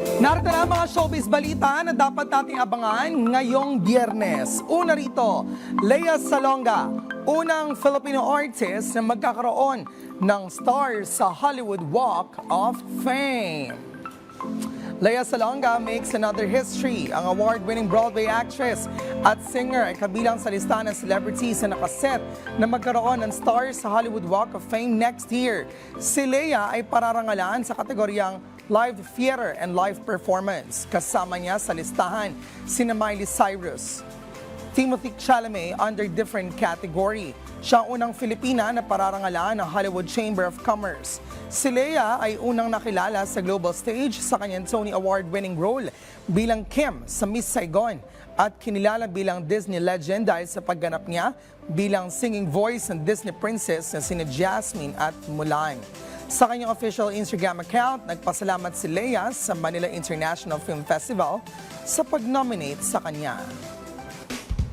Narito na ang mga showbiz balita na dapat nating abangan ngayong biyernes. Una rito, Lea Salonga, unang Filipino artist na magkakaroon ng stars sa Hollywood Walk of Fame. Lea Salonga makes another history. Ang award-winning Broadway actress at singer ay kabilang sa listahan ng celebrities na nakaset na magkaroon ng stars sa Hollywood Walk of Fame next year. Si Lea ay pararangalan sa kategoryang Live Theater and Live Performance. Kasama niya sa listahan sina Miley Cyrus, Timothy Chalamet under different category. Siya ang unang Filipina na pararangalan ng Hollywood Chamber of Commerce. Si Lea ay unang nakilala sa global stage sa kanyang Tony Award-winning role bilang Kim sa Miss Saigon at kinilala bilang Disney legend dahil sa pagganap niya bilang singing voice ng Disney princess na sina Jasmine at Mulan. Sa kanyang official Instagram account, nagpasalamat si Lea sa Manila International Film Festival sa pag-nominate sa kanya.